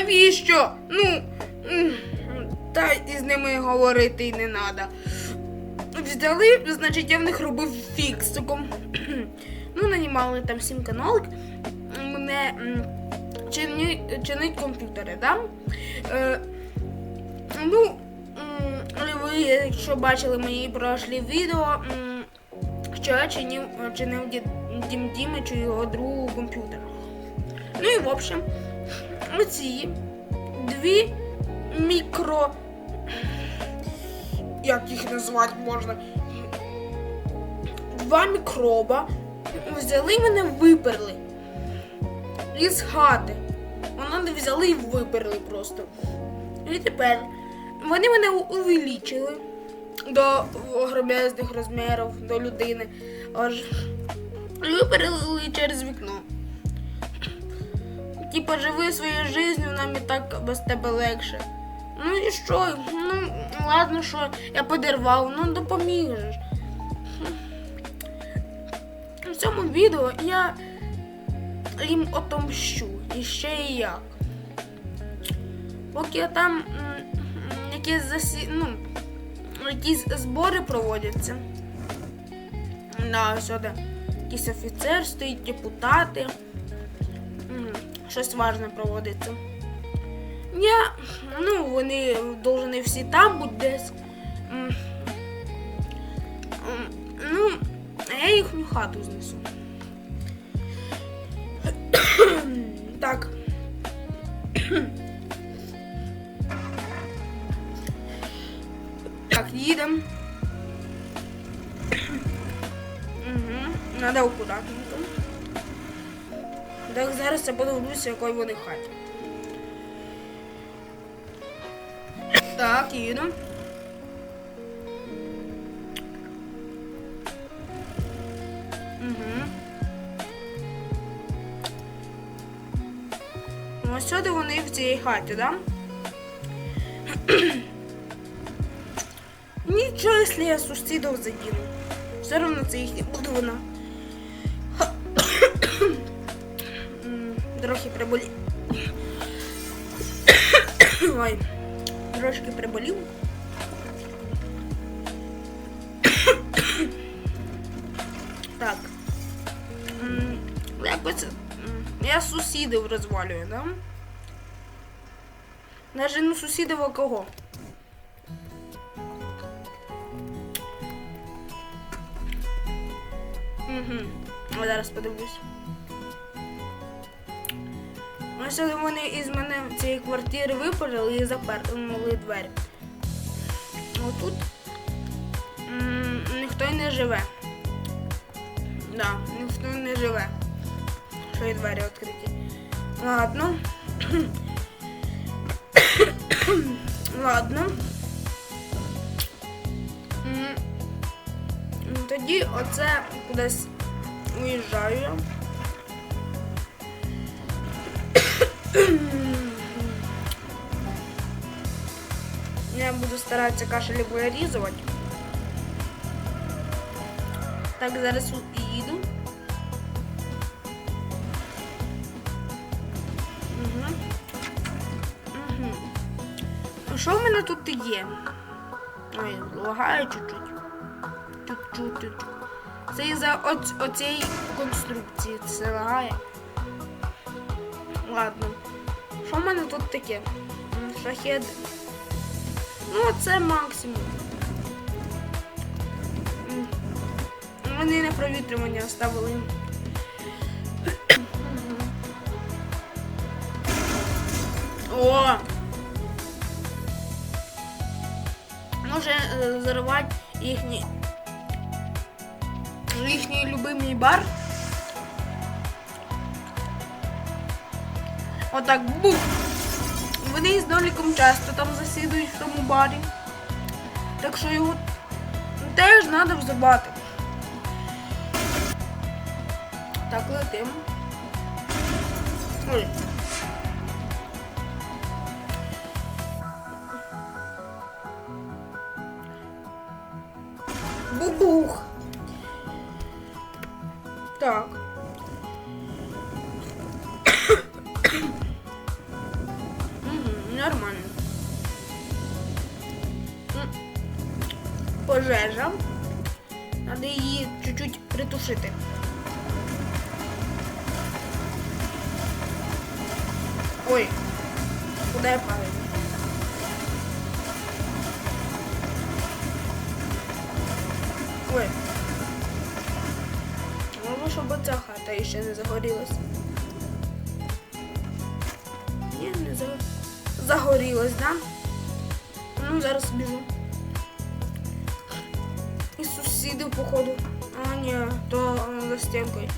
навіщо? Ну. Та із ними говорити й не треба. Взяли, значить, я в них робив фіксиком. ну, нанімали там сім каналик. Мене м, чині, чинить комп'ютери, да? Е, ну, ви, якщо бачили мої прошлі відео, що я чинив, чинив Ді- Дім Дімичу його другу комп'ютер. Ну і в общем, оці дві мікро. Як їх назвати можна? Два мікроба взяли мене виперли із хати. Вони взяли і виперли просто. І тепер вони мене увеличили до громезних розмірів, до людини. Аж виперли через вікно. Типа живи своєю життю, нам і так без тебе легше. Ну і що? Ну, ладно, що я подервав, ну допоміг же. В цьому відео я їм отомщу. І ще і як. Поки там м, м, якісь засі... ну, якісь збори проводяться. На сюди якийсь офіцер стоїть, депутати. Щось важне проводиться. Я, ну, вони повинні всі там бути десь. Ну, а я їхню хату знесу. Так. Так, їдемо. Угу. Надо акуратненько. Зараз я подивлюся, якої вони хаті. Так, їдемо. Угу. Ось сюди вони в цій хаті, да? Нічого, якщо я сусідів задіну. Все одно це їхня будована. Трохи приболів. Ой, трошки приболів. Так. Якось я сусідів розвалюю, да? Навіть не сусідів, а кого? Угу. Я зараз подивлюсь. Ось от вони із мене в цієї квартири випалили і заперли двері. Отут ніхто й не живе. Да, ніхто не живе. Що і двері відкриті. Ладно. Ладно. Тоді оце кудись уїжджаю. Я. Я буду старатися кашель вирізувати. Так, зараз і їду. Угу. Угу. Що в мене тут є? Ой, лагає чуть-чуть. Чуть-чуть. Це із-за оць- оцієї конструкції це лагає. Ладно. Що в мене тут таке? Шахед. Ну, це максимум. Вони на провітрювання оставили. О! Може е, зарвати їхній їхній любимий бар. Отак бух. Вони з Ноліком часто там засідують в тому барі. Так що його теж треба взивати. Так, летим. Ой. Бубух. Нормально. Пожежа. Надо її чуть-чуть притушити. Ой, куди я падаю? Ой. Головне, щоб оця хата ще не загорілась. Ні, не за... загорілась, да? Ну, зараз біжу. І сусіди, походу. А, ні, то е, за стінкою.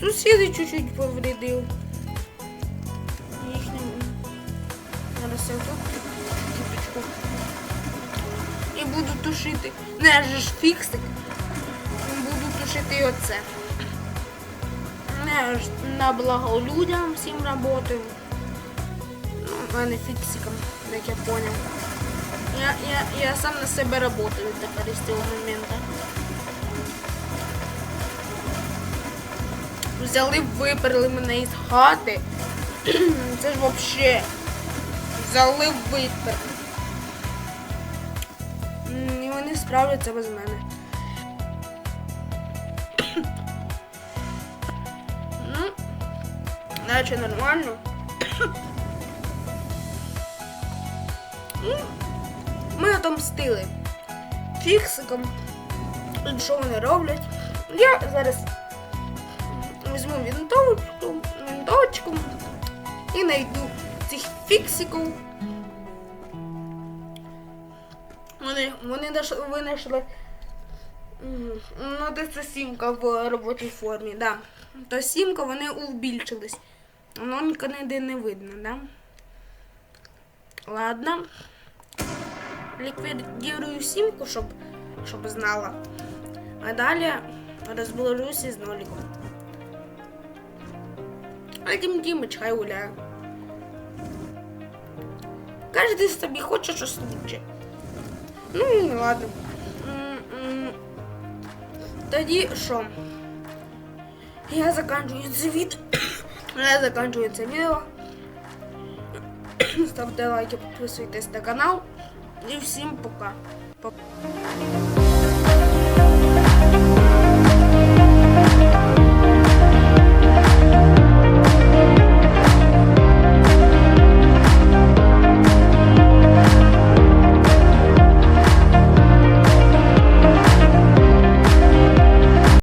Сусіди чуть-чуть повредив. Їхню. Зараз я тут кипячку. І буду тушити. Не же ж фіксик. Буду тушити оце. Не ж на благо людям всім работаю. А фіксиком, як я понял. Я, я, я сам на себе работаю тепер з цього моменту. Взяли, виперли мене із хати. Це ж вообще. Взяли, виперли. І вони справляться без мене. Ну, наче нормально. Ми отомстили фіксиком. Що вони роблять? Я зараз візьму вінтовочку, і знайду цих фіксиків. Вони, вони винайшли ну, це сімка в робочій формі, да. То сімка вони убільшились. Воно ніде не видно, да? Ладно. Ліквідірую сімку, щоб, щоб знала. А далі розберуся з ноліком. А Дім Дімич хай гуляє. Кожен собі хоче щось лучше. Ну і ладно. Тоді що? Я заканчиваю це відео. Я заканчиваю це відео. Ставте лайки, підписуйтесь на канал. І всім пока.